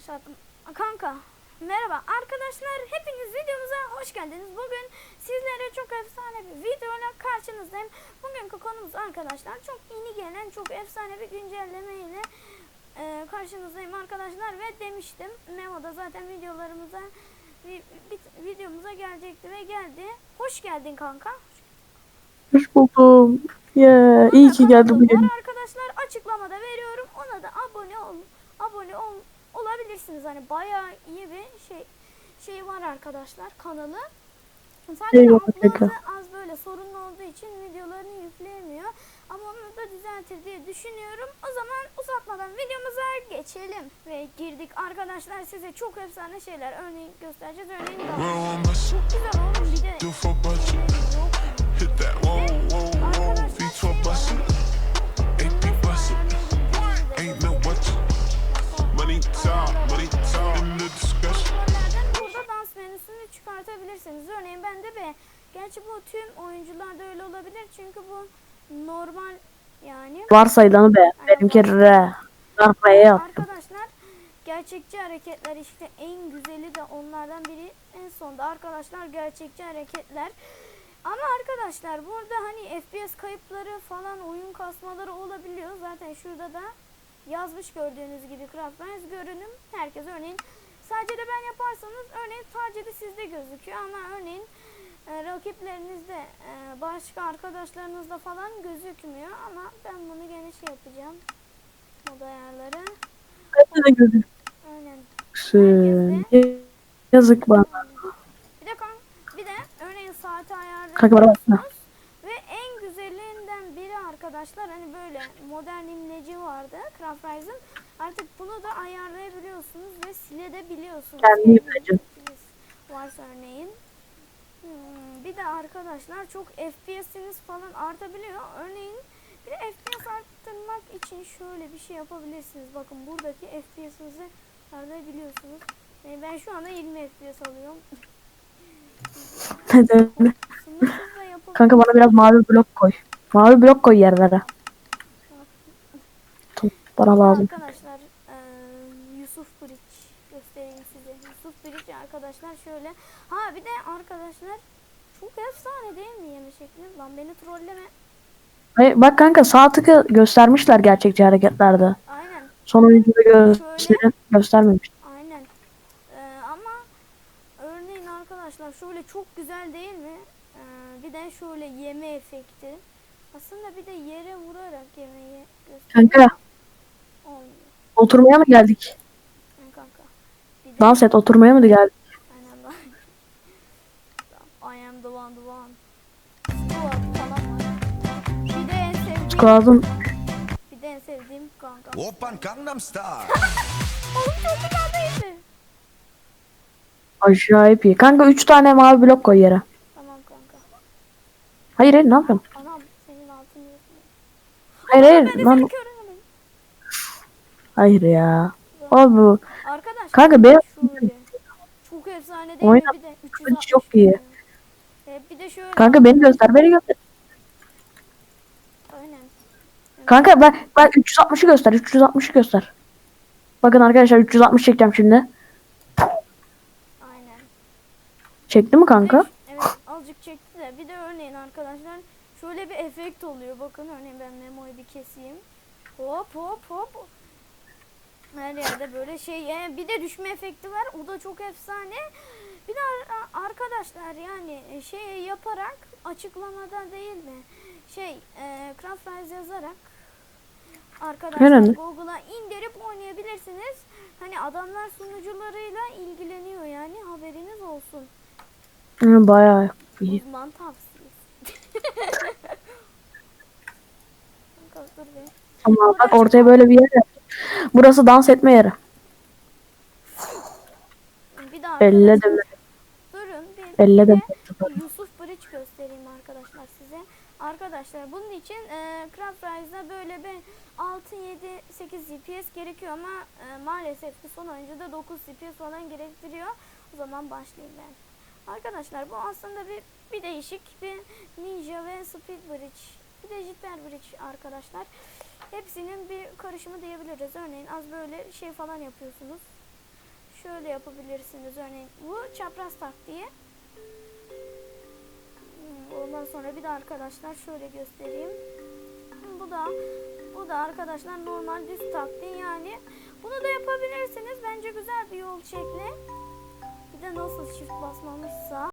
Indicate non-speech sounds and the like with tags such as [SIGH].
başlattım. Kanka merhaba arkadaşlar hepiniz videomuza hoş geldiniz. Bugün sizlere çok efsane bir videoyla karşınızdayım. Bugünkü konumuz arkadaşlar çok yeni gelen çok efsane bir güncelleme ile e, karşınızdayım arkadaşlar ve demiştim Memo da zaten videolarımıza vi- vi- videomuza gelecekti ve geldi. Hoş geldin kanka. Hoş buldum. Ya iyi ki geldi Kanalım bugün. var arkadaşlar açıklamada veriyorum. Ona da abone ol abone ol olabilirsiniz. Hani bayağı iyi bir şey şey var arkadaşlar kanalı. Sadece az böyle sorunlu olduğu için videolarını yükleyemiyor. Ama onu da düzeltir diye düşünüyorum. O zaman uzatmadan videomuza geçelim. Ve girdik arkadaşlar size çok efsane şeyler örneğin göstereceğiz. Örneğin daha güzel bende be. Gerçi bu tüm oyuncularda öyle olabilir çünkü bu normal yani. Varsayılanı be. Benimki R. Ben R'ye. Arkadaşlar gerçekçi hareketler işte en güzeli de onlardan biri en sonda arkadaşlar gerçekçi hareketler. Ama arkadaşlar burada hani FPS kayıpları falan oyun kasmaları olabiliyor. Zaten şurada da yazmış gördüğünüz gibi Craftwise görünüm. Herkes örneğin sadece de ben yaparsanız örneğin sadece de sizde gözüküyor ama örneğin e, rakiplerinizde e, başka arkadaşlarınızda falan gözükmüyor ama ben bunu gene şey yapacağım. Mod ayarları. Hadi de gözüksün. Aynen. Yazık bana. Bir de kan, bir de örneğin saati Kanka bana baksana. ayarlayabiliyorsunuz. Ve en güzelinden biri arkadaşlar hani böyle modern imleci vardı Craft Rise'ın. Artık bunu da ayarlayabiliyorsunuz ve silebiliyorsunuz. Varsa örneğin. Hmm, bir de arkadaşlar çok FPS'iniz falan artabiliyor. Örneğin bir de FPS arttırmak için şöyle bir şey yapabilirsiniz. Bakın buradaki FPS'inizi arttırabiliyorsunuz. Yani ben şu anda 20 FPS alıyorum. Yapabilirsiniz. Kanka bana biraz mavi blok koy. Mavi blok koy yerlere. Bana lazım. Arkadaşlar eee, Yusuf Bridge göstereyim size. Yusuf Bridge arkadaşlar şöyle. Ha bir de arkadaşlar çok efsane değil mi yeme şekli? Lan beni trolleme. Hayır, bak kanka sağ tıkı göstermişler gerçekçi hareketlerde. Aynen. Son oyuncuda gösteren, göstermemiş. Aynen. Eee, ama örneğin arkadaşlar şöyle çok güzel değil mi? Eee, bir de şöyle yeme efekti. Aslında bir de yere vurarak yemeyi gösteriyor. Kanka Olmuyor. oturmaya mı geldik? Yani kanka. Bir de Dans et oturmaya mı geldik? aynen lan. Tamam, I am the one the one. Squad falan var. Bir de en sevdiğim, Squad'ın bir de en sevdiğim kanka. Oppan Gangnam Style. [LAUGHS] Oğlum çok güzel değil mi? acayip iyi. Kanka 3 tane mavi blok koy yere. Tamam kanka. Hayır hayır ne yapıyorsun? Hayır hayır Ben lan hayır ya. Abi bu Arkadaşlar Kanka şöyle. Çok efsane değil Oyna- mi? Bir de 360 çok iyi. Ee, bir de şöyle. kanka beni göster beni göster. Aynen. Kanka ben ben 360'ı göster 360'ı göster. Bakın arkadaşlar 360 çekeceğim şimdi. Aynen. Çekti mi kanka? Evet, evet azıcık çekti de bir de örneğin arkadaşlar şöyle bir efekt oluyor. Bakın örneğin ben memoyu bir keseyim. Hop hop hop. Her yerde böyle şey yani bir de düşme efekti var. O da çok efsane. Bir de ar- arkadaşlar yani şey yaparak açıklamada değil mi? Şey e, Craft Rise yazarak arkadaşlar. Google'a indirip oynayabilirsiniz. Hani adamlar sunucularıyla ilgileniyor yani haberiniz olsun. Bayağı iyi. Uzman tavsiyesi. Kanka dur be. Ama bak ortaya böyle bir yer. Burası dans etme yeri. Bir daha Elle de Durun bir, Elle de Yusuf Bridge göstereyim arkadaşlar size. Arkadaşlar bunun için e, Craft Rise'da böyle bir 6, 7, 8 CPS gerekiyor ama e, maalesef ki son oyuncuda 9 CPS falan gerektiriyor. O zaman başlayayım ben. Arkadaşlar bu aslında bir bir değişik bir Ninja ve Speed Bridge. Bir de Jitterbridge Bridge arkadaşlar. Hepsinin bir karışımı diyebiliriz. Örneğin az böyle şey falan yapıyorsunuz. şöyle yapabilirsiniz. Örneğin bu çapraz taktiği. Ondan sonra bir de arkadaşlar şöyle göstereyim. Bu da bu da arkadaşlar normal düz taktiği yani. Bunu da yapabilirsiniz. Bence güzel bir yol şekli. Bir de nasıl çift basmamışsa.